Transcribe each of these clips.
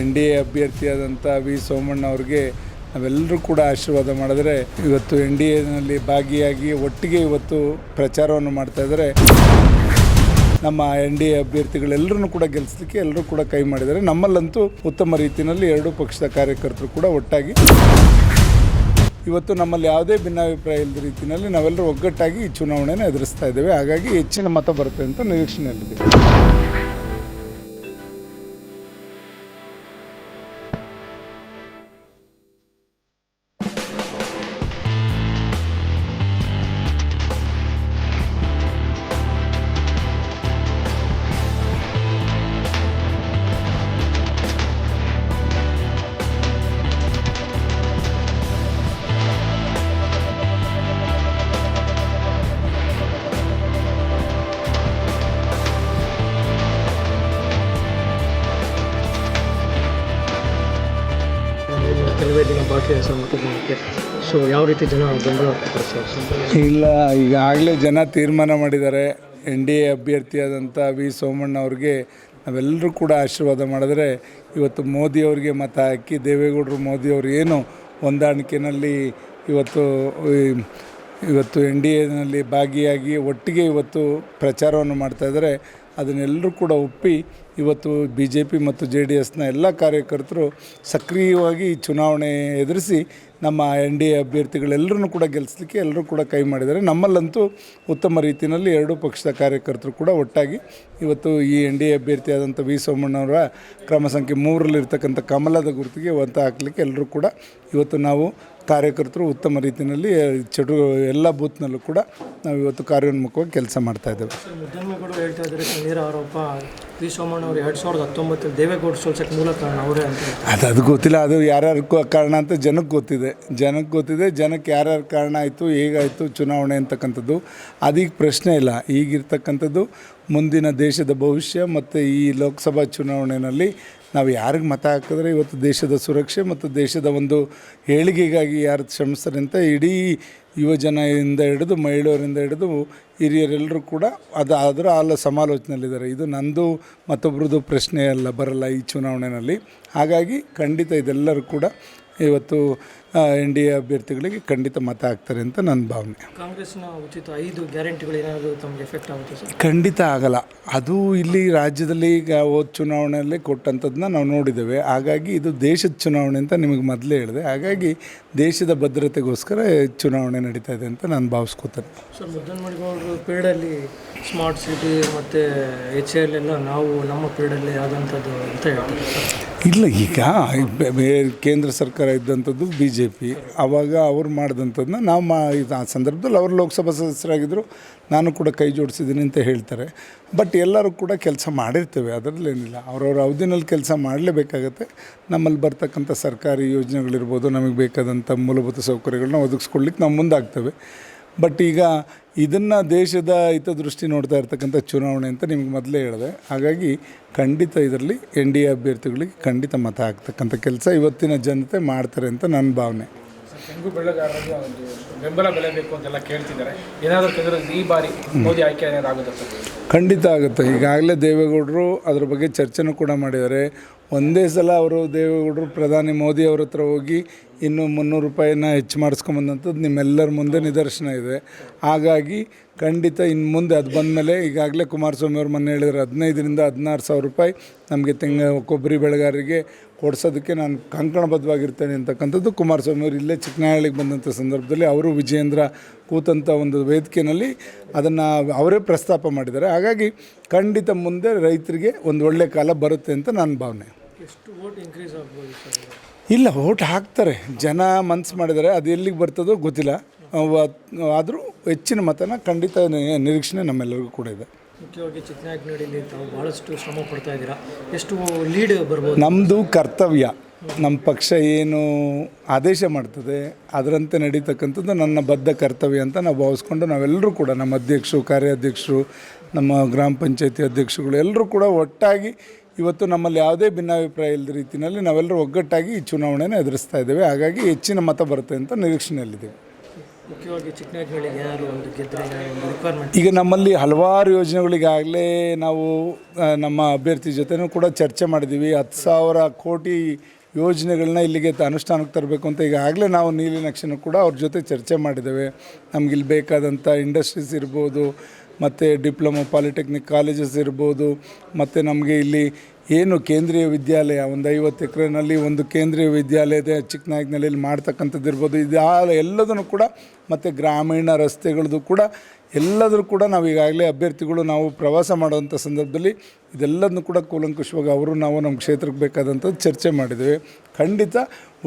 N D A ಅಭ್ಯರ್ಥಿಯಾದಂಥ V Somanna ಅವ್ರಿಗೆ ನಾವೆಲ್ಲರೂ ಕೂಡ ಆಶೀರ್ವಾದ ಮಾಡಿದ್ರೆ ಇವತ್ತು ಎನ್ ಡಿ ಎನಲ್ಲಿ ಭಾಗಿಯಾಗಿ ಒಟ್ಟಿಗೆ ಇವತ್ತು ಪ್ರಚಾರವನ್ನು ಮಾಡ್ತಾ ಇದ್ದಾರೆ. ನಮ್ಮ ಎನ್ ಡಿ ಎ ಅಭ್ಯರ್ಥಿಗಳೆಲ್ಲರೂ ಕೂಡ ಗೆಲ್ಲಿಸಲಿಕ್ಕೆ ಎಲ್ಲರೂ ಕೂಡ ಕೈ ಮಾಡಿದ್ದಾರೆ. ನಮ್ಮಲ್ಲಂತೂ ಉತ್ತಮ ರೀತಿಯಲ್ಲಿ ಎರಡೂ ಪಕ್ಷದ ಕಾರ್ಯಕರ್ತರು ಕೂಡ ಒಟ್ಟಾಗಿ. ಇವತ್ತು ನಮ್ಮಲ್ಲಿ ಯಾವುದೇ ಭಿನ್ನಾಭಿಪ್ರಾಯ ಇಲ್ಲದ ರೀತಿಯಲ್ಲಿ ನಾವೆಲ್ಲರೂ ಒಗ್ಗಟ್ಟಾಗಿ ಈ ಚುನಾವಣೆಯನ್ನು ಎದುರಿಸ್ತಾ ಇದ್ದೇವೆ. ಹಾಗಾಗಿ ಹೆಚ್ಚಿನ ಮತ ಬರುತ್ತೆ ಅಂತ ನಿರೀಕ್ಷೆಯಲ್ಲಿದ್ದೀವಿ ಕೆಲವೇ ದಿನ ಸರ್ ಸೊ ಯಾವ ರೀತಿ ಜನ ಬೆಂಬಲ ಇಲ್ಲ, ಈಗಾಗಲೇ ಜನ ತೀರ್ಮಾನ ಮಾಡಿದ್ದಾರೆ. ಎನ್ ಡಿ ಎ ಅಭ್ಯರ್ಥಿಯಾದಂಥ ವಿ ಸೋಮಣ್ಣ ಅವ್ರಿಗೆ ನಾವೆಲ್ಲರೂ ಕೂಡ ಆಶೀರ್ವಾದ ಮಾಡಿದ್ರೆ ಇವತ್ತು ಮೋದಿಯವ್ರಿಗೆ ಮತ ಹಾಕಿ ದೇವೇಗೌಡರು ಮೋದಿಯವರು ಏನು ಹೊಂದಾಣಿಕೆಯಲ್ಲಿ ಇವತ್ತು ಇವತ್ತು ಎನ್ ಡಿ ಎನಲ್ಲಿ ಭಾಗಿಯಾಗಿ ಒಟ್ಟಿಗೆ ಇವತ್ತು ಪ್ರಚಾರವನ್ನು ಮಾಡ್ತಾಯಿದ್ರೆ ಇದ್ದಾರೆ. ಅದನ್ನೆಲ್ಲರೂ ಕೂಡ ಒಪ್ಪಿ ಇವತ್ತು ಬಿ ಜೆ ಪಿ ಮತ್ತು ಜೆ ಡಿ ಎಸ್ನ ಎಲ್ಲ ಕಾರ್ಯಕರ್ತರು ಸಕ್ರಿಯವಾಗಿ ಈ ಚುನಾವಣೆ ಎದುರಿಸಿ ನಮ್ಮ ಎನ್ ಡಿ ಎ ಅಭ್ಯರ್ಥಿಗಳೆಲ್ಲರೂ ಕೂಡ ಗೆಲ್ಲಿಸಲಿಕ್ಕೆ ಎಲ್ಲರೂ ಕೂಡ ಕೈ ಮಾಡಿದ್ದಾರೆ. ನಮ್ಮಲ್ಲಂತೂ ಉತ್ತಮ ರೀತಿಯಲ್ಲಿ ಎರಡೂ ಪಕ್ಷದ ಕಾರ್ಯಕರ್ತರು ಕೂಡ ಒಟ್ಟಾಗಿ ಇವತ್ತು ಈ ಎನ್ ಡಿ ಎ ಅಭ್ಯರ್ಥಿಯಾದಂಥ ವಿ ಸೋಮಣ್ಣವರ ಕ್ರಮ ಸಂಖ್ಯೆ ಮೂರರಲ್ಲಿರ್ತಕ್ಕಂಥ ಕಮಲದ ಗುರುತಿಗೆ ಒತ್ತ ಹಾಕಲಿಕ್ಕೆ ಎಲ್ಲರೂ ಕೂಡ ಇವತ್ತು ನಾವು ಕಾರ್ಯಕರ್ತರು ಉತ್ತಮ ರೀತಿಯಲ್ಲಿ ಚಟು ಎಲ್ಲ ಬೂತ್ನಲ್ಲೂ ಕೂಡ ನಾವು ಇವತ್ತು ಕಾರ್ಯೋನ್ಮುಖವಾಗಿ ಕೆಲಸ ಮಾಡ್ತಾ ವಿ ಸೋಮಣ್ಣ ಅವರು ಎರಡು ಸಾವಿರದ ದೇವೇಗೌಡ ಸೋಲ್ಸಕ್ಕೆ ಮೂಲ ಕಾರಣ ಅವರೇ ಅಂತ ಅದು ಅದು ಗೊತ್ತಿಲ್ಲ, ಅದು ಯಾರ್ಯಾರು ಕಾರಣ ಅಂತ ಜನಕ್ಕೆ ಗೊತ್ತಿದೆ. ಜನಕ್ಕೆ ಗೊತ್ತಿದೆ, ಜನಕ್ಕೆ ಯಾರ್ಯಾರು ಕಾರಣ ಆಯಿತು, ಹೇಗಾಯಿತು ಚುನಾವಣೆ ಅಂತಕ್ಕಂಥದ್ದು, ಅದೀಗ ಪ್ರಶ್ನೆ ಇಲ್ಲ. ಈಗಿರ್ತಕ್ಕಂಥದ್ದು, ಮುಂದಿನ ದೇಶದ ಭವಿಷ್ಯ ಮತ್ತು ಈ ಲೋಕಸಭಾ ಚುನಾವಣೆಯಲ್ಲಿ ನಾವು ಯಾರಿಗೆ ಮತ ಹಾಕಿದ್ರೆ ಇವತ್ತು ದೇಶದ ಸುರಕ್ಷೆ ಮತ್ತು ದೇಶದ ಒಂದು ಏಳಿಗೆಗಾಗಿ ಯಾರು ಶ್ರಮಿಸ್ತಾರೆ ಅಂತ ಇಡೀ ಯುವಜನದಿಂದ ಹಿಡಿದು ಮಹಿಳೆಯರಿಂದ ಹಿಡಿದು ಹಿರಿಯರೆಲ್ಲರೂ ಕೂಡ ಅದು ಅದರ ಅಲ್ಲ ಸಮಾಲೋಚನೆಯಲ್ಲಿದ್ದಾರೆ. ಇದು ನಂದು ಮತ್ತೊಬ್ಬರದು ಪ್ರಶ್ನೆ ಅಲ್ಲ ಬರಲ್ಲ ಈ ಚುನಾವಣೆಯಲ್ಲಿ. ಹಾಗಾಗಿ ಖಂಡಿತ ಇದೆಲ್ಲರೂ ಕೂಡ ಇವತ್ತು ಎನ್ ಡಿ ಎ ಅಭ್ಯರ್ಥಿಗಳಿಗೆ ಖಂಡಿತ ಮತ ಹಾಕ್ತಾರೆ ಅಂತ ನನ್ನ ಭಾವನೆ. ಕಾಂಗ್ರೆಸ್ನ ಉಚಿತ ಐದು ಗ್ಯಾರಂಟಿಗಳು ಏನಾದರೂ ತಮಗೆ ಎಫೆಕ್ಟ್ ಆಗುತ್ತೆ ಸರ್? ಖಂಡಿತ ಆಗಲ್ಲ. ಅದು ಇಲ್ಲಿ ರಾಜ್ಯದಲ್ಲಿ ಈಗ ಹೋದ ಚುನಾವಣೆಯಲ್ಲಿ ಕೊಟ್ಟಂಥದ್ದನ್ನ ನಾವು ನೋಡಿದ್ದೇವೆ. ಹಾಗಾಗಿ ಇದು ದೇಶದ ಚುನಾವಣೆ ಅಂತ ನಿಮಗೆ ಮೊದಲೇ ಹೇಳಿದೆ. ಹಾಗಾಗಿ ದೇಶದ ಭದ್ರತೆಗೋಸ್ಕರ ಚುನಾವಣೆ ನಡೀತಾ ಇದೆ ಅಂತ ನಾನು ಭಾವಿಸ್ಕೋತೇನೆ. ಸರ್ ಮುದ್ದನ್ಮೇಗೌಡರು ಪೀರಿಯಡಲ್ಲಿ ಸ್ಮಾರ್ಟ್ ಸಿಟಿ ಮತ್ತು ಎಚ್ ಎಲ್ ಎಲ್ಲ ನಾವು ನಮ್ಮ ಪೀರಿಯಡಲ್ಲಿ ಆದಂಥದ್ದು ಅಂತ ಹೇಳ್ತಾರೆ ಸರ್. ಇಲ್ಲ, ಈಗ ಕೇಂದ್ರ ಸರ್ಕಾರ ಇದ್ದಂಥದ್ದು ಬಿ ಜೆ ಪಿ ಆವಾಗ ಅವ್ರು ಮಾಡಿದಂಥದ್ದನ್ನ ನಾವು ಮಾ ಇದು ಆ ಸಂದರ್ಭದಲ್ಲಿ ಅವರು ಲೋಕಸಭಾ ಸದಸ್ಯರಾಗಿದ್ದರು ನಾನು ಕೂಡ ಕೈ ಜೋಡಿಸಿದ್ದೀನಿ ಅಂತ ಹೇಳ್ತಾರೆ. ಬಟ್ ಎಲ್ಲರೂ ಕೂಡ ಕೆಲಸ ಮಾಡಿರ್ತೇವೆ, ಅದರಲ್ಲೇನಿಲ್ಲ. ಅವ್ರವ್ರ ಅವಧಿನಲ್ಲಿ ಕೆಲಸ ಮಾಡಲೇಬೇಕಾಗತ್ತೆ. ನಮ್ಮಲ್ಲಿ ಬರ್ತಕ್ಕಂಥ ಸರ್ಕಾರಿ ಯೋಜನೆಗಳಿರ್ಬೋದು, ನಮಗೆ ಬೇಕಾದಂಥ ಮೂಲಭೂತ ಸೌಕರ್ಯಗಳನ್ನ ಒದಗಿಸ್ಕೊಳ್ಲಿಕ್ಕೆ ನಾವು ಮುಂದಾಗ್ತೇವೆ. ಬಟ್ ಈಗ ಇದನ್ನು ದೇಶದ ಹಿತದೃಷ್ಟಿ ನೋಡ್ತಾ ಇರ್ತಕ್ಕಂಥ ಚುನಾವಣೆ ಅಂತ ನಿಮ್ಗೆ ಮೊದಲೇ ಹೇಳಿದೆ. ಹಾಗಾಗಿ ಖಂಡಿತ ಇದರಲ್ಲಿ ಎನ್ ಡಿ ಎ ಅಭ್ಯರ್ಥಿಗಳಿಗೆ ಖಂಡಿತ ಮತ ಹಾಕ್ತಕ್ಕಂಥ ಕೆಲಸ ಇವತ್ತಿನ ಜನತೆ ಮಾಡ್ತಾರೆ ಅಂತ ನನ್ನ ಭಾವನೆ. ತೆಂಗು ಬೆಳೆಗಾರರಿಗೆ ಒಂದು ಬೆಂಬಲ ಬೆಲೆ ಬೇಕು ಅಂತೆಲ್ಲ ಕೇಳ್ತಿದ್ದಾರೆ. ಏನಾದರೂ ಕೇಂದ್ರದಲ್ಲಿ ಈ ಬಾರಿ ಮೋದಿ ಆಯ್ಕೆ ಏನಾದ್ರು ಆಗುತ್ತೆ ಖಂಡಿತ ಆಗುತ್ತೆ. ಈಗಾಗಲೇ ದೇವೇಗೌಡರು ಅದ್ರ ಬಗ್ಗೆ ಚರ್ಚೆನೂ ಕೂಡ ಮಾಡಿದ್ದಾರೆ. ಒಂದೇ ಸಲ ಅವರು ದೇವೇಗೌಡರು, ಪ್ರಧಾನಿ ಮೋದಿ ಅವ್ರ ಹತ್ರ ಹೋಗಿ ಇನ್ನೂ ಮುನ್ನೂರು ರೂಪಾಯಿನ ಹೆಚ್ಚು ಮಾಡಿಸ್ಕೊಂಬಂದಂಥದ್ದು ನಿಮ್ಮೆಲ್ಲರ ಮುಂದೆ ನಿದರ್ಶನ ಇದೆ. ಹಾಗಾಗಿ ಖಂಡಿತ ಇನ್ನು ಮುಂದೆ ಅದು ಬಂದಮೇಲೆ ಈಗಾಗಲೇ ಕುಮಾರಸ್ವಾಮಿ ಅವ್ರು ಮೊನ್ನೆ ಹೇಳಿದ್ರು, ಹದಿನೈದರಿಂದ ಹದಿನಾರು ಸಾವಿರ ರೂಪಾಯಿ ನಮಗೆ ತೆಂಗ, ಕೊಬ್ಬರಿ ಬೆಳೆಗಾರರಿಗೆ ಕೊಡಿಸೋದಕ್ಕೆ ನಾನು ಕಂಕಣಬದ್ಧವಾಗಿರ್ತೇನೆ ಅಂತಕ್ಕಂಥದ್ದು ಕುಮಾರಸ್ವಾಮಿ ಅವರು ಇಲ್ಲೇ ಚಿಕ್ಕನಹಳ್ಳಿಗೆ ಬಂದಂಥ ಸಂದರ್ಭದಲ್ಲಿ ಅವರು ವಿಜಯೇಂದ್ರ ಕೂತಂಥ ಒಂದು ವೇದಿಕೆಯಲ್ಲಿ ಅದನ್ನು ಅವರೇ ಪ್ರಸ್ತಾಪ ಮಾಡಿದ್ದಾರೆ. ಹಾಗಾಗಿ ಖಂಡಿತ ಮುಂದೆ ರೈತರಿಗೆ ಒಂದು ಒಳ್ಳೆಯ ಕಾಲ ಬರುತ್ತೆ ಅಂತ ನನ್ನ ಭಾವನೆ. ಎಷ್ಟು ವೋಟ್ ಇನ್ಕ್ರೀಸ್ ಆಗ್ಬೋದು ಸರ್ ಇಲ್ಲ ಓಟ್ ಹಾಕ್ತಾರೆ. ಜನ ಮನ್ಸು ಮಾಡಿದರೆ ಅದು ಎಲ್ಲಿಗೆ ಬರ್ತದೋ ಗೊತ್ತಿಲ್ಲ. ಆದರೂ ಹೆಚ್ಚಿನ ಮತನ ಖಂಡಿತ ನಿ- ನಿರೀಕ್ಷಣೆ ನಮ್ಮೆಲ್ಲರಿಗೂ ಕೂಡ ಇದೆ. ಮುಖ್ಯವಾಗಿ ಚಿಕ್ಕನಾಯಕನಹಳ್ಳಿಲಿ ತಾವು ಭಾಳಷ್ಟು ಶ್ರಮ ಪಡ್ತಾ ಇದ್ದೀರಾ? ಎಷ್ಟು ಲೀಡ್ ಬರ್ಬೋದು? ನಮ್ಮದು ಕರ್ತವ್ಯ. ನಮ್ಮ ಪಕ್ಷ ಏನು ಆದೇಶ ಮಾಡ್ತದೆ ಅದರಂತೆ ನಡೀತಕ್ಕಂಥದ್ದು ನನ್ನ ಬದ್ಧ ಕರ್ತವ್ಯ ಅಂತ ನಾವು ಭಾವಿಸ್ಕೊಂಡು ನಾವೆಲ್ಲರೂ ಕೂಡ ನಮ್ಮ ಅಧ್ಯಕ್ಷರು ಕಾರ್ಯಾಧ್ಯಕ್ಷರು ನಮ್ಮ ಗ್ರಾಮ ಪಂಚಾಯತಿ ಅಧ್ಯಕ್ಷರುಗಳು ಎಲ್ಲರೂ ಕೂಡ ಒಟ್ಟಾಗಿ ಇವತ್ತು ನಮ್ಮಲ್ಲಿ ಯಾವುದೇ ಭಿನ್ನಾಭಿಪ್ರಾಯ ಇಲ್ಲದ ರೀತಿಯಲ್ಲಿ ನಾವೆಲ್ಲರೂ ಒಗ್ಗಟ್ಟಾಗಿ ಈ ಚುನಾವಣೆಯನ್ನು ಎದುರಿಸ್ತಾ ಇದ್ದೇವೆ. ಹಾಗಾಗಿ ಹೆಚ್ಚಿನ ಮತ ಬರುತ್ತೆ ಅಂತ ನಿರೀಕ್ಷಣೆಯಲ್ಲಿದ್ದೇವೆ. ಮುಖ್ಯವಾಗಿ ಚಿಕ್ಕನಹಳ್ಳಿಗೆ ಏನಾದ್ರು ಒಂದು ಗೆದ್ದರೆ ರಿಕ್ವೈರ್ಮೆಂಟ್ ಈಗ ನಮ್ಮಲ್ಲಿ ಹಲವಾರು ಯೋಜನೆಗಳಿಗಾಗಲೇ ನಾವು ನಮ್ಮ ಅಭ್ಯರ್ಥಿ ಜೊತೆನೂ ಕೂಡ ಚರ್ಚೆ ಮಾಡಿದ್ದೀವಿ. ಹತ್ತು ಸಾವಿರ ಕೋಟಿ ಯೋಜನೆಗಳನ್ನ ಇಲ್ಲಿಗೆ ಅನುಷ್ಠಾನಕ್ಕೆ ತರಬೇಕು ಅಂತ ಈಗಾಗಲೇ ನಾವು ನೀಲಿ ನಕ್ಷೆನೂ ಕೂಡ ಅವ್ರ ಜೊತೆ ಚರ್ಚೆ ಮಾಡಿದ್ದೇವೆ. ನಮಗಿಲ್ಲಿ ಇಲ್ಲಿ ಬೇಕಾದಂಥ ಇಂಡಸ್ಟ್ರೀಸ್ ಇರ್ಬೋದು ಮತ್ತು ಡಿಪ್ಲೊಮೊ ಪಾಲಿಟೆಕ್ನಿಕ್ ಕಾಲೇಜಸ್ ಇರ್ಬೋದು, ಮತ್ತು ನಮಗೆ ಇಲ್ಲಿ ಏನು ಕೇಂದ್ರೀಯ ವಿದ್ಯಾಲಯ, ಒಂದು ಐವತ್ತು ಎಕರೆನಲ್ಲಿ ಒಂದು ಕೇಂದ್ರೀಯ ವಿದ್ಯಾಲಯದ ಚಿಕ್ಕನಾಯಕನಹಳ್ಳಿಯಲ್ಲಿ ಮಾಡ್ತಕ್ಕಂಥದ್ದು ಇರ್ಬೋದು. ಇದು ಆ ಎಲ್ಲದನ್ನು ಕೂಡ ಮತ್ತು ಗ್ರಾಮೀಣ ರಸ್ತೆಗಳದ್ದು ಕೂಡ ಎಲ್ಲದರೂ ಕೂಡ ನಾವು ಈಗಾಗಲೇ ಅಭ್ಯರ್ಥಿಗಳು ನಾವು ಪ್ರವಾಸ ಮಾಡುವಂಥ ಸಂದರ್ಭದಲ್ಲಿ ಇದೆಲ್ಲದನ್ನು ಕೂಡ ಕೂಲಂಕುಷವಾಗಿ ಅವರು ನಾವು ನಮ್ಮ ಕ್ಷೇತ್ರಕ್ಕೆ ಬೇಕಾದಂಥದ್ದು ಚರ್ಚೆ ಮಾಡಿದ್ದೇವೆ ಖಂಡಿತ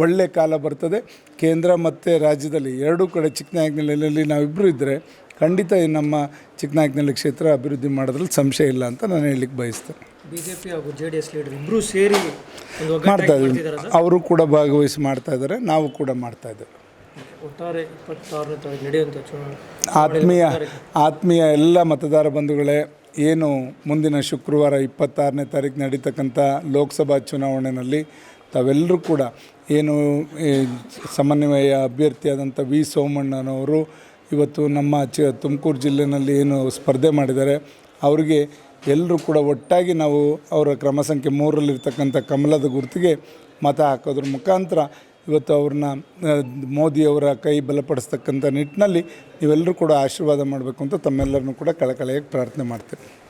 ಒಳ್ಳೆ ಕಾಲ ಬರ್ತದೆ. ಕೇಂದ್ರ ಮತ್ತು ರಾಜ್ಯದಲ್ಲಿ ಎರಡೂ ಕಡೆ ಚಿಕ್ಕನಾಯಕನಹಳ್ಳಿಯಲ್ಲಿ ನಾವಿಬ್ಬರು ಇದ್ದರೆ ಖಂಡಿತ ನಮ್ಮ ಚಿಕ್ಕನಾಯಕನಹಳ್ಳಿ ಕ್ಷೇತ್ರ ಅಭಿವೃದ್ಧಿ ಮಾಡೋದ್ರಲ್ಲಿ ಸಂಶಯ ಇಲ್ಲ ಅಂತ ನಾನು ಹೇಳಲಿಕ್ಕೆ ಬಯಸ್ತೇನೆ. ಬಿಜೆಪಿ ಹಾಗೂ ಜೆ ಡಿ ಎಸ್ ಲೀಡರ್ ಇಬ್ಬರೂ ಸೇರಿ ಮಾಡ್ತಾ ಒಗ್ಗಟ್ಟಾಗಿ ಇದ್ದೀವಿ ಅವರು ಕೂಡ ಭಾಗವಹಿಸಿ ಮಾಡ್ತಾ ಇದ್ದಾರೆ. ನಾವು ಕೂಡ ಮಾಡ್ತಾ ಇದ್ದೇವೆ. ಒಟ್ಟಾರೆ ಇಪ್ಪತ್ತಾರನೇ ತಾರೀಕು ನಡೆಯುವಂಥ ಚುನಾವಣೆ. ಆತ್ಮೀಯ ಆತ್ಮೀಯ ಎಲ್ಲ ಮತದಾರ ಬಂಧುಗಳೇ ಏನು ಮುಂದಿನ ಶುಕ್ರವಾರ ಇಪ್ಪತ್ತಾರನೇ ತಾರೀಕು ನಡೀತಕ್ಕಂಥ ಲೋಕಸಭಾ ಚುನಾವಣೆಯಲ್ಲಿ ತಾವೆಲ್ಲರೂ ಕೂಡ ಏನು ಸಮನ್ವಯ ಅಭ್ಯರ್ಥಿಯಾದಂಥ ವಿ ಸೋಮಣ್ಣನವರು ಇವತ್ತು ನಮ್ಮ ಚ ತುಮಕೂರು ಜಿಲ್ಲೆಯಲ್ಲಿ ಏನು ಸ್ಪರ್ಧೆ ಮಾಡಿದ್ದಾರೆ, ಅವರಿಗೆ ಎಲ್ಲರೂ ಕೂಡ ಒಟ್ಟಾಗಿ ನಾವು ಅವರ ಕ್ರಮ ಸಂಖ್ಯೆ ಮೂರರಲ್ಲಿರ್ತಕ್ಕಂಥ ಕಮಲದ ಗುರುತಿಗೆ ಮತ ಹಾಕೋದ್ರ ಮುಖಾಂತರ ಇವತ್ತು ಅವ್ರನ್ನ ಮೋದಿಯವರ ಕೈ ಬಲಪಡಿಸ್ತಕ್ಕಂಥ ನಿಟ್ಟಿನಲ್ಲಿ ನೀವೆಲ್ಲರೂ ಕೂಡ ಆಶೀರ್ವಾದ ಮಾಡಬೇಕು ಅಂತ ತಮ್ಮೆಲ್ಲರನ್ನೂ ಕೂಡ ಕಳಕಳಿಯಾಗಿ ಪ್ರಾರ್ಥನೆ ಮಾಡ್ತೀನಿ